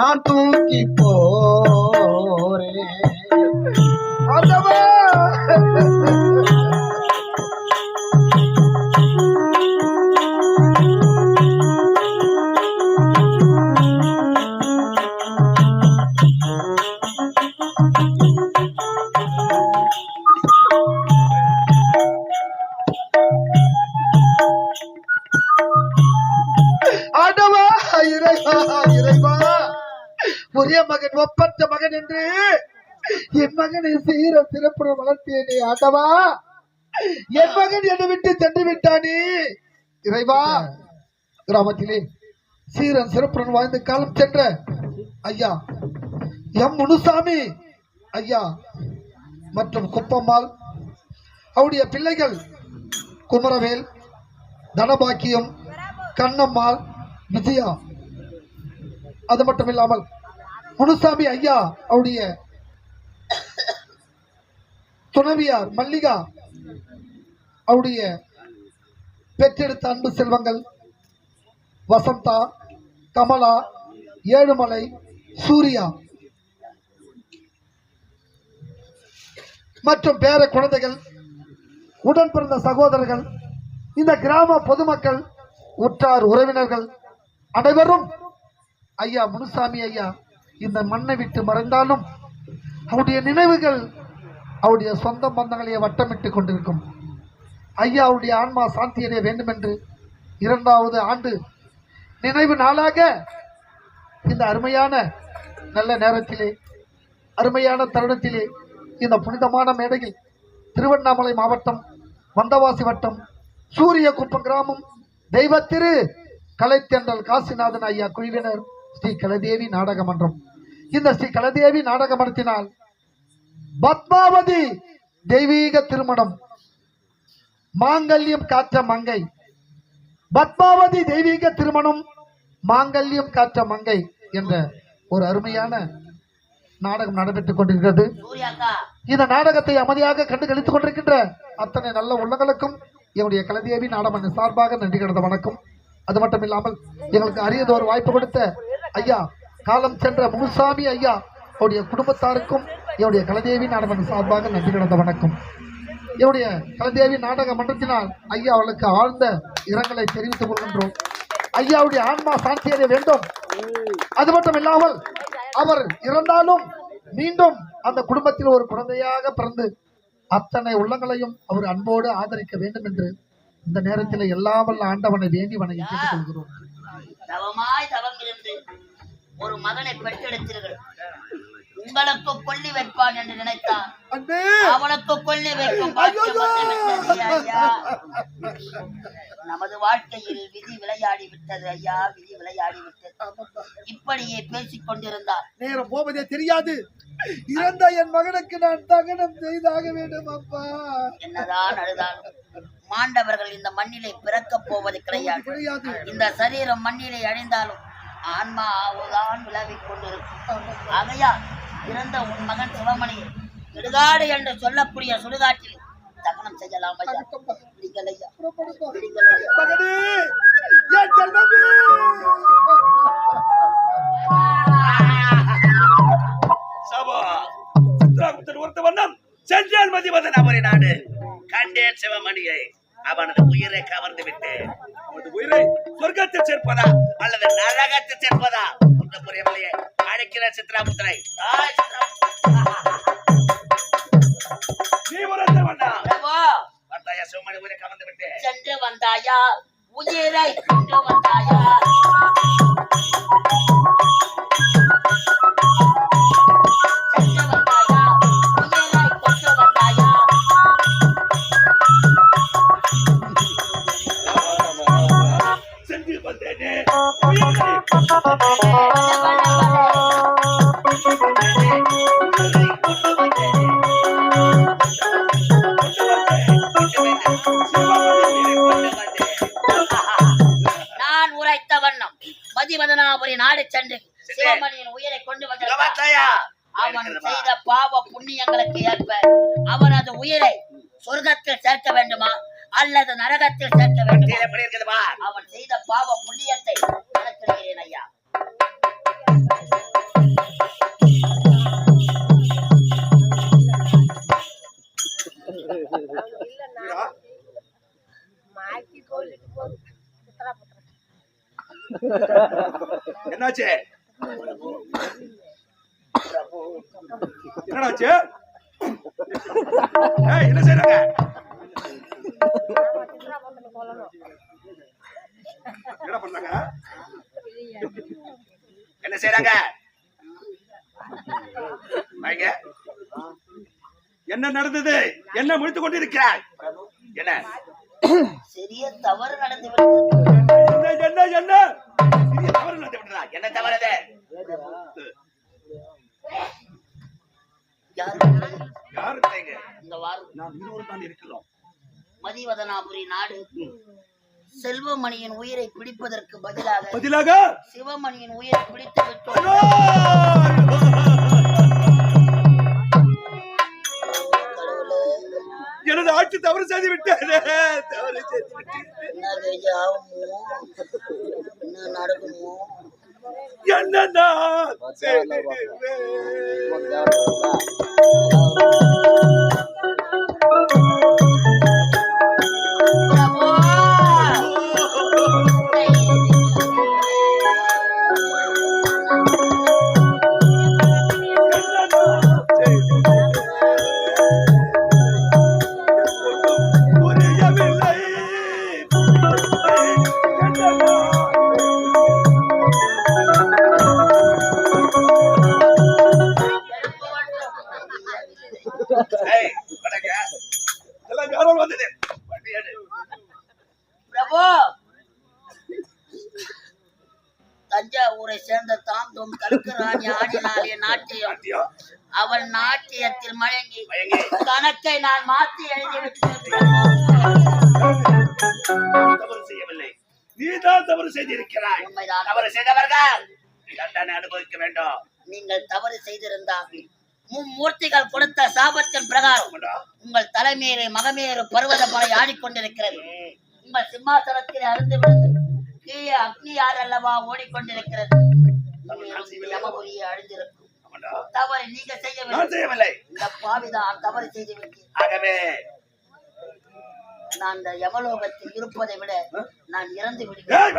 நான் தூக்கி போரே என் மகனை சீர சிறப்புடன் வளர்த்தேனே ஆண்டவா என் மகன் என்னை விட்டு சென்று விட்டானே இறைவா கிராமத்திலே சீரன் சிறப்புடன் வாழ்ந்த காலம் சென்ற ஐயா எம் முனுசாமி ஐயா மற்றும் குப்பம்மாள் அவருடைய பிள்ளைகள் குமரவேல் தனபாக்கியம் கண்ணம்மாள் விஜயா. அது மட்டும் இல்லாமல் முனுசாமி ஐயா அவருடைய துணவியார் மல்லிகா அவருடைய பெற்றெடுத்த அன்பு செல்வங்கள் வசந்தா கமலா ஏழுமலை சூர்யா. மற்றும் பேர குழந்தைகள் உடன் பிறந்த சகோதரர்கள் இந்த கிராம பொதுமக்கள் உற்றார் உறவினர்கள் அனைவரும் ஐயா முனுசாமி ஐயா இந்த மண்ணை விட்டு மறைந்தாலும் அவருடைய நினைவுகள் அவருடைய சொந்த பந்தங்களையே வட்டமிட்டு கொண்டிருக்கும். ஐயா அவருடைய ஆன்மா சாந்தி அடைய வேண்டுமென்று இரண்டாவது ஆண்டு நினைவு நாளாக இந்த அருமையான நல்ல நேரத்திலே அருமையான தருணத்திலே இந்த புனிதமான மேடையில் திருவண்ணாமலை மாவட்டம் வந்தவாசி வட்டம் சூரியகுப்பம் கிராமம் தெய்வத்திரு கலைத்தென்றல் காசிநாதன் ஐயா குழுவினர் ஸ்ரீ கலதேவி நாடக மன்றம். இந்த ஸ்ரீ கலதேவி நாடக மன்றத்தினால் பத்மாவதி தெய்வீக திருமணம். மாங்கல்யம் காற்ற மங்கை. பத்மாவதி தெய்வீக திருமணம் மாங்கல்யம் காற்ற மங்கை என்ற ஒரு அருமையான நாடகம் நடைபெற்றுக் கொண்டிருக்கிறது. இந்த நாடகத்தை அமைதியாக கண்டு கழித்துக் கொண்டிருக்கின்ற அத்தனை நல்ல உள்ளங்களுக்கும் என்னுடைய கலதேவி நாடகம் சார்பாக நன்றி கிடந்த வணக்கம். அது மட்டும் இல்லாமல் எங்களுக்கு அரியதொரு வாய்ப்பு கொடுத்த ஐயா காலம் சென்ற முனுசாமி ஐயா அவருடைய குடும்பத்தாருக்கும் என்னுடைய கலதேவி நாடகம் சார்பாக நன்றி கடந்த வணக்கம். என்னுடைய கலதேவி நாடக மன்றத்தினால் ஐயா அவளுக்கு ஆழ்ந்த இரங்கலை தெரிவித்துக் கொள்கின்றோம். ஐயாவுடைய ஆன்மா சாந்தி அடைய வேண்டும். அது மட்டும் இல்லாமல் அவர் இறந்தாலும் மீண்டும் அந்த குடும்பத்தில் ஒரு குழந்தையாக பிறந்து அத்தனை உள்ளங்களையும் அவர் அன்போடு ஆதரிக்க வேண்டும் என்று இந்த நேரத்தில் எல்லா வல்ல ஆண்டவனை வேண்டி வணங்கி கேட்டுக்கொள்கிறோம் தவமாய் தவம் இருந்து ஒரு மகனை பெற்றெடுத்தீர்கள். உங்களுக்கு கொல்லி வைப்பான் என்று நினைத்தான். அவனுக்கு கொல்லி வைக்கும் நமது வாழ்க்கையில் விதி விளையாடி விட்டது ஐயா விதி விளையாடி விட்டது. இப்படியே பேசிக் கொண்டிருந்தார் நேரம் போவதே தெரியாது. இறந்த என் மகனுக்கு நான் தகனம் செய்தாக வேண்டும் அப்பா. என்னதான் அழுதாலும் மாண்டவர்கள் இந்த மண்ணிலே பிறக்கப் போவது கிடையாது. இந்த சரீரம் மண்ணிலே அழிந்தாலும் ஆன்மாவுதான் விளவிக் கொண்டிருக்கும். ஆகையால் இறந்த உன் மகன் சிவமணியை இடுகாடு என்று சொல்லக்கூடிய சுடுகாட்டில் தகனம் செய்யலாம் ஐயா. விடுங்கள் ஐயா. விடுங்கள் ஐயா. மகனே என் செல்வமே சபா சித்ராகுப்தன் ஒருத்த வண்ணம் சென்றால் மதிவதன் அவரை நாடு கண்டேன் சிவமணியை. அவனது உயிரை கவர்ந்து விட்டு அவனது உயிரை சொர்க்கத்தில் சேர்ப்பதா அல்லது நரகத்தில் சேர்ப்பதா ஒன்று புரியவில்லையே. அழைக்கிற சித்ராபுத்திரை தாய் சித்ரம். நீ உரத்த வண்ணா பிரபு, வந்தாயா? சிவமணி உயிரை கவர்ந்து விட்டு. சென்று வந்தாயா? உயிரை கொண்டு வந்தாயா? நான் உரைத்த வண்ணம். மதிவதனாபுரி நாடு சென்று சிவமணியின் உயிரை கொண்டு வந்தார் அவன் செய்த பாவ புண்ணியங்களுக்கு ஏற்ப அவனது உயிரை சொர்க்கத்தில் சேர்க்க வேண்டுமா? அல்லது நரகத்தில் சேர்க்க வேண்டுமா? அவன் செய்த பாவ புண்ணியத்தை நடத்துகிறேன் ஐயா. என்னாச்சு? என்ன செய்ய என்ன பண்ணாங்க என்ன செய்றாங்க வாங்க. என்ன நடந்தது? என்ன முடித்துக் கொண்டிருக்கிறாய்? என்ன? சிறிய தவறு நடந்து என்ன என்ன சிறிய தவறு நடந்து விட்டதா? என்ன தவறு யாரு இந்த வாரம் நாம் இருவரும் தான் இருக்கிறோம். மதிவதனாபுரி நாடு. செல்வமணியின் உயிரை பிடிப்பதற்கு பதிலாக பதிலாக சிவமணியின் உயிரை பிடித்து விட்டோம். எனது ஆட்சி தவறு செய்து விட்டேன் தவறு செய்து விட்டேன் நடக்குமோ? என்ன நான் மாற்றி தவறு செய்யவில்லை. நீதான் தவறு செய்திருக்கிறாய். தவறு செய்தவர்கள் தண்டனை அனுபவிக்க வேண்டும். நீங்கள் தவறு செய்திருந்தால் மும்மூர்த்திகள் கொடுத்த சாபத்தின் பிரகாரம். உங்கள் தலைமையிலே மகமேறு பருவத மலை ஆடிக்கொண்டிருக்கிறது. உங்கள் சிம்மாசனத்தில் அருந்து விழுந்து கீழே அக்னி யார் அல்லவா ஓடிக்கொண்டிருக்கிறது. அழிந்திருக்கும். தவறு நீங்க செய்யவில்லை. செய்யவில்லை. இந்த பாவிதான் தவறு செய்து ஆகவே நான் இந்த யமலோகத்தில் இருப்பதை விட நான் இறந்து விடுகிறேன்.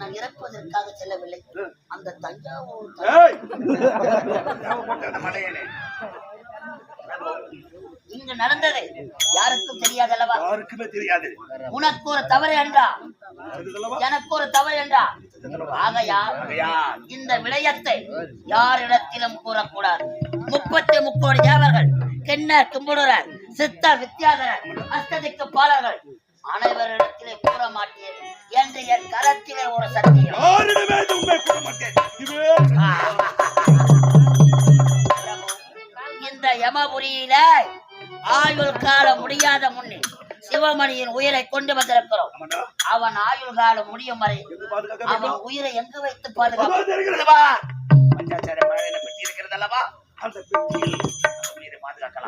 நான் இறப்பதற்காக செல்லவில்லை. அந்த தஞ்சாவூர். இங்கு நடந்தது யாருக்கும் தெரியாதல்லவா? யாருக்குமே தெரியாது. உனக்கு ஒரு தவறு என்றா? எனக்கு ஒரு தவறு என்றா? ஆகையால் இந்த விடயத்தை யாரிடத்திலும் கூறக்கூடாது. முப்பத்தி முக்கோடி தேவர்கள் கிண்ணர் கும்புடுரர் சித்தர் வித்யாதரர் அஸ்ததிக்கு பாலர்கள் அனைவரிடத்திலே கூற மாட்டேன் என்று என் கரத்திலே ஒரு சத்தியம். இந்த யமபுரியில ஆயுள் காலம் முடியாத முன்னே சிவமணியின் உயிரை கொண்டு வந்திருக்கிறோம். அவன் ஆயுள் காலம் முடியும் வரை பாதுகாக்க அவன்? உயிரை எங்கு வைத்து வா.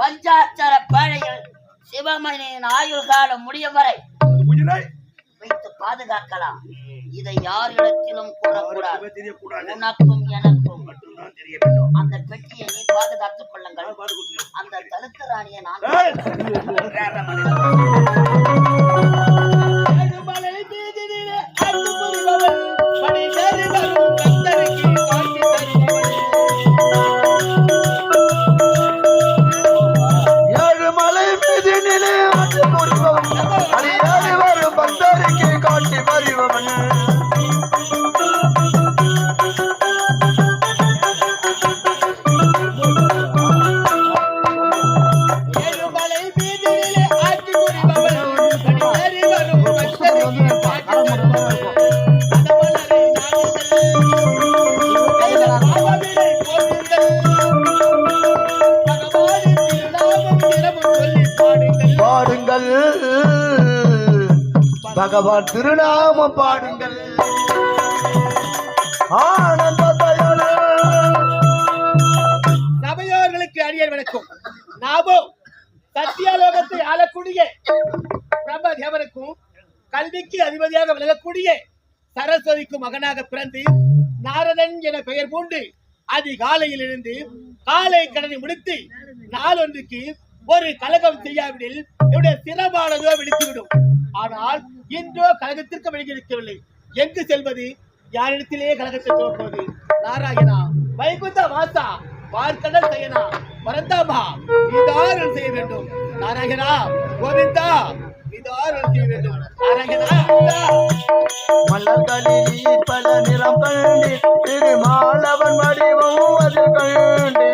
பஞ்சாச்சார பேழையில் சிவமணியின் ஆயுள் காலம் முடியும் வரை வைத்து பாதுகாக்கலாம் இதை யாரிடத்திலும் கூறக்கூடாது. உனக்கும் எனக்கும் மட்டும்தான் தெரிய வேண்டும். அந்த பெட்டியை நீ பாதுகாத்துக் கொள்ளுங்கள். அந்த தலுத்து ராணியை நான் பகவான் திருநாம பாடுங்கள். ஆனந்த சபையோர்களுக்கு அடியர் வணக்கம். நாமோ சத்தியாலோகத்தை ஆளக்கூடிய பிரம்ம தேவனுக்கும் கல்விக்கு அதிபதியாக விளங்கக்கூடிய சரஸ்வதிக்கும் மகனாக பிறந்து நாரதன் என பெயர் பூண்டு அதிகாலையில் அதிகாலையிலிருந்து காலை கடனை முடித்து நாளொன்றுக்கு ஒரு கலகம் செய்யாவிடில் என்னுடைய சிரமானதோ வெடித்துவிடும் ஆனால் இன்றோ கழகத்திற்கு வெளியிருக்கவில்லை எங்கு செல்வது? யாரிடத்திலே கழகத்தை தோற்பது நாராயணா வைகுந்த வாசா பார்க்கடல் செய்யனா பரந்தாமா நீதாரன் செய்ய வேண்டும். நாராயணா கோவிந்தா நீதாரன் செய்ய வேண்டும். நாராயணா மலர்களில் பல நிறம் கண்டு திருமாலவன் வடிவம் அது கண்டு.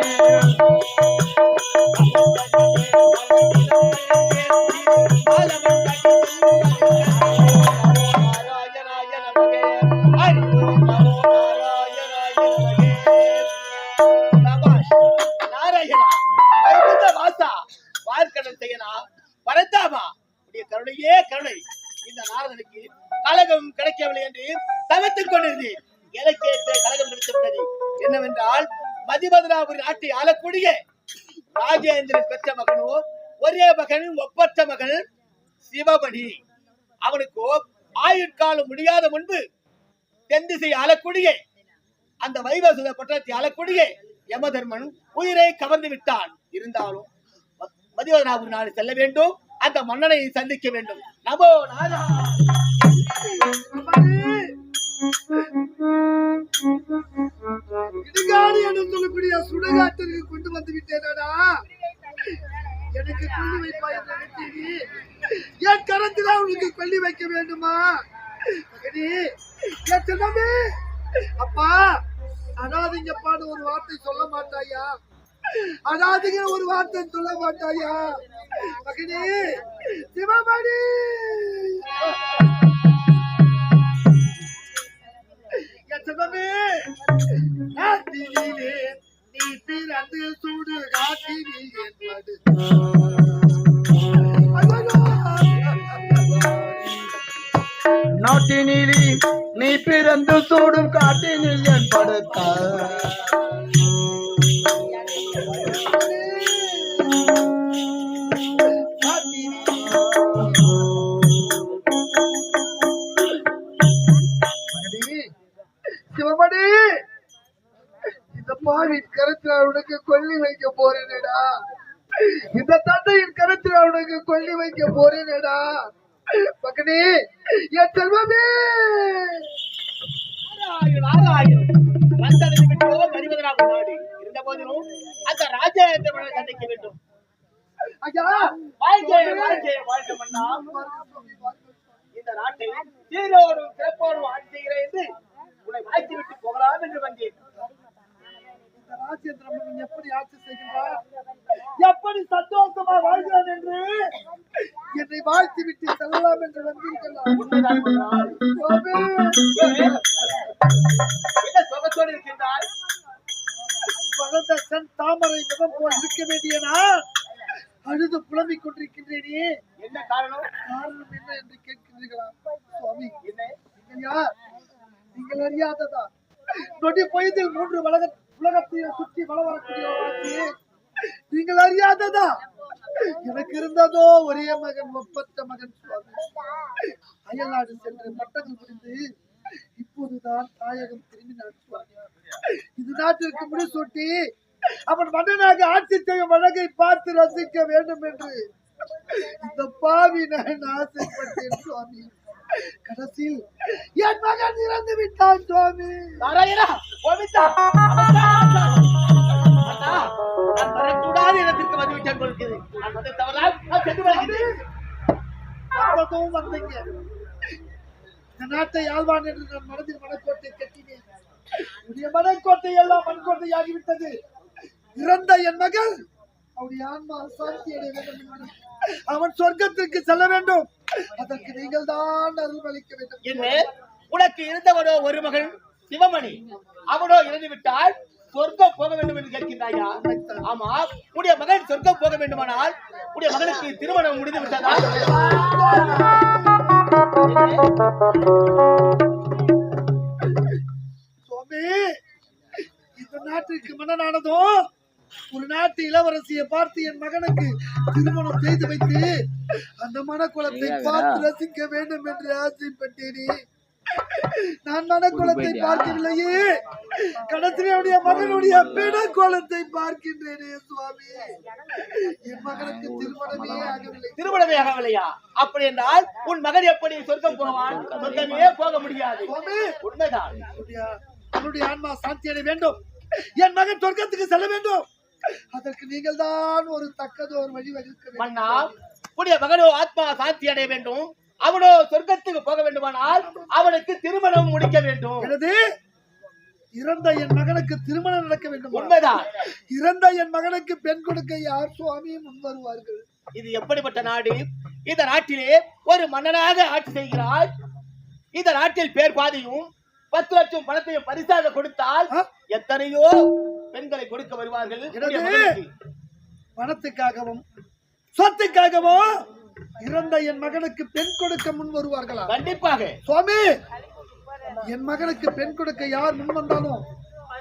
போனது இலக்கியத்தை எனக்கு ஏற்ற கழகம் கிடைத்துவிட்டது என்னவென்றால் மதிபதனாபுரி நாட்டை ஆளக்கூடிய ராஜேந்திரன் பெற்ற மகனோ ஒரே மகன் ஒப்பற்ற மகன் சிவமணி அவனுக்கோ ஆயுட்காலம் முடியாத முன்பு தென் திசை ஆளக்கூடிய அந்த வைவசுத பட்டணத்தை ஆளக்கூடிய யமதர்மன் உயிரை கவர்ந்து விட்டான். இருந்தாலும் மதிவதனாபுரி நாடு செல்ல வேண்டும் அந்த மன்னனை சந்திக்க வேண்டும். நமோ நாதா. இடுகாடு என்று சொல்லக்கூடிய சுடுகாட்டிற்கு கொண்டு வந்து விட்டேனடா. எனக்கு கொல்லி வைப்பா என்று நினைத்தீ என் கரத்தில் உனக்கு கொள்ளி வைக்க வேண்டுமா? மகனே, என் செல்லமே அப்பா அனாதிங்கப்பான்னு ஒரு வார்த்தை சொல்ல மாட்டாயா? அனாதிங்க ஒரு வார்த்தை சொல்ல மாட்டாயா? மகனே சிவமணி! போறேனேடா. இந்த தந்தையின் கருத்தில் அவனுக்கு கொல்லி வைக்க போறேனேடா. மகனே என் செல்வமே. அந்த ராஜேந்திரனை சந்திக்க வேண்டும். ஐயா வாழ்க வாழ்க வாழ்க மன்னா. இந்த நாட்டை சீரோடும் சிறப்போடும் ஆட்சி செய்கிறேன் என்று உன்னை வாழ்த்தி விட்டு போகலாம் என்று வந்தேன். இந்த ராஜேந்திர மன்னன் எப்படி ஆட்சி செய்கின்றார்? எப்படி சந்தோஷமா வாழ்கிறான் என்று என்னை வாழ்த்தி விட்டு செல்லலாம் என்று வந்தீர்களா வளர்ந்த சென் தாமரை முகம் போல் இருக்க வேண்டிய நான் அழுது புலம்பிக் கொண்டிருக்கின்றேனே. என்ன காரணம் காரணம் என்ன என்று கேட்கிறீர்களா சுவாமி என்ன? நீங்கள் யார் நீங்கள் அறியாததா? நொடி பொய்தில் மூன்று உலக உலகத்தையும் சுற்றி வள வரக்கூடிய நீங்கள் அறியாததா? எனக்கு இருந்ததோ ஒரே மகன் ஒப்பற்ற மகன் சுவாமி. அயல்நாடு சென்று பட்டங்கள் முடிந்து இப்போதுதான் தாயகம் திரும்பி சுவாமி. இது நாட்டிற்கு முடிசூட்டி அவன் மன்னனாக ஆட்சி செய்யும் அழகை பார்த்து ரசிக்க வேண்டும் என்று இந்த பாவி நான் ஆசைப்பட்டேன் சுவாமி. கடைசியில் என் மகன் இறந்து விட்டான் சுவாமி. நாராயணா கோவிந்தா நான் வரக்கூடாத இடத்திற்கு வந்துவிட்டேன் நான் தவறால் நான் சென்று வருகிறேன் வந்தீங்க? இந்த நாட்டை ஆழ்வான் என்று நான் மனதில் மனக்கோட்டை கட்டினேன். உடைய மனக்கோட்டை எல்லாம் மண்கோட்டையாகிவிட்டது இறந்த என் மகள் அவருடைய ஆன்மா சாந்தி அடைய வேண்டும் அவன் சொர்க்கத்திற்கு செல்ல வேண்டும். அதற்கு நீங்கள் தான் அருள்வளிக்க வேண்டும். என்ன உனக்கு இருந்தவனோ ஒரு மகன் சிவமணி. அவனோ இறந்து விட்டால் சொர்க்கம் போக வேண்டும் என்று கேட்கின்றாயா? ஆமா உடைய மகன் சொர்க்கம் போக வேண்டுமானால் உடைய மகனுக்கு திருமணம் முடிந்து விட்டதா? சுவாமி இந்த நாட்டிற்கு மன்னனானதும் ஒரு நாட்டு இளவரசியை பார்த்து என் மகனுக்கு திருமணம் செய்து வைத்து அந்த மனக்குளத்தை பார்த்து ரசிக்க வேண்டும் என்று ஆசைப்பட்டேனே. நான் மனக்குளத்தை பார்க்கவில்லையே. கடைசியில் என்னுடைய மகனுடைய பிணக்கோலத்தை பார்க்கின்றேனே சுவாமி. என் மகனுக்கு திருமணமே ஆகவில்லை. திருமணமே ஆகவில்லையா? அப்படி என்றால் உன் மகன் எப்படி சொர்க்கம் போவான் சொர்க்கமே போக முடியாது. உண்மைதான். என்னுடைய ஆன்மா சாந்தி அடைய வேண்டும். என் மகன் சொர்க்கத்துக்கு செல்ல வேண்டும். அதற்கு நீங்கள் தான் ஒரு தக்கது ஒரு வழி வகுக்க வேண்டும். மன்னா உடைய மகனோ ஆத்மா சாந்தி அடைய வேண்டும். அவனோ சொர்க்கத்துக்கு போக வேண்டுமானால் அவனுக்கு திருமணம் முடிக்க வேண்டும். எனது இறந்த என் மகனுக்கு திருமணம் நடக்க வேண்டும்? உண்மைதான். இறந்த என் மகனுக்கு பெண் கொடுக்க யார் சுவாமி முன் வருவார்கள் இது எப்படிப்பட்ட நாடு? இந்த நாட்டிலே ஒரு மன்னனாக ஆட்சி செய்கிறாய் இந்த நாட்டில் பேர் பாதியும் பத்து லட்சம் பணத்தையும் பரிசாக கொடுத்தால்? எத்தனையோ பெண்களை கொடுக்க வருவார்கள். பணத்துக்காகவும் சொத்துக்காகவும் இறந்த என் மகனுக்கு பெண் கொடுக்க முன் வருவார்களா? கண்டிப்பாக. சுவாமி என் மகனுக்கு பெண் கொடுக்க யார் முன் வந்தாலும்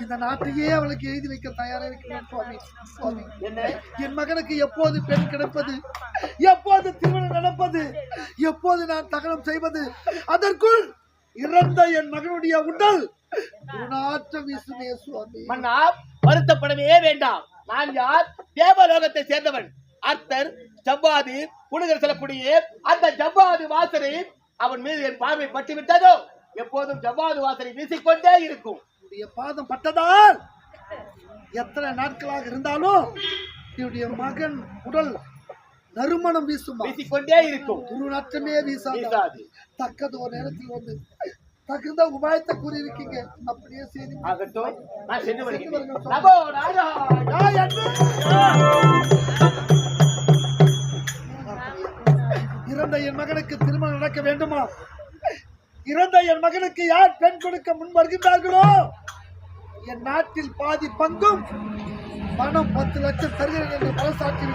இந்த நாட்டையே அவளுக்கு எழுதி வைக்க தயாரா இருக்கிறேன் சுவாமி. சுவாமி என்ன? என் மகனுக்கு எப்போது பெண் கிடைப்பது? எப்போது திருமணம் நடப்பது? எப்போது நான் தகனம் செய்வது? அதற்குள் இறந்த என் மகனுடைய உடல் மன்னா வருத்தப்படவே வேண்டாம். நான் யார்? தேவலோகத்தை சேர்ந்தவன். அர்த்தர் ஜவ்வாது குணுகர் செல்லக்கூடிய அந்த ஜவ்வாது வாசனை அவன் மீது என் பார்வை பட்டு விட்டதோ எப்போதும் ஜவ்வாது வாசனை வீசிக்கொண்டே இருக்கும். பாதம் பட்டதால் எத்தனை நாட்களாக இருந்தாலும் என்னுடைய மகன் உடல் நறுமணம் வீசுமா? வீசிக்கொண்டே இருக்கும். துர்நாற்றமே வீசாது? வீசாது. தக்கது ஒரு நேரத்தில் வந்து தகுந்த உபாயத்தை கூறியிருக்கீங்க. அப்படியே செய்தி ஆகட்டும். நான் சென்று வருகிறேன் நமோ நாராயணாய. இறந்த என் மகனுக்கு திருமணம் நடக்க வேண்டுமா? இறந்த என் மகனுக்கு யார் பெண் கொடுக்க முன் வருகின்றார்களோ? என் நாட்டில் பாதி பங்கும் பணம் பத்து லட்சம் தருகிறேன் என்று மனசாட்சி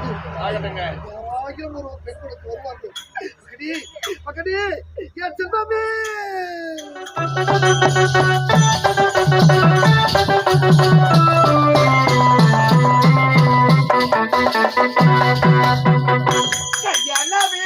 அவங்களும் ஒரு பெண் கொடுத்து வருவார்கள். சரி மகனே என் சின்னமே என்னவே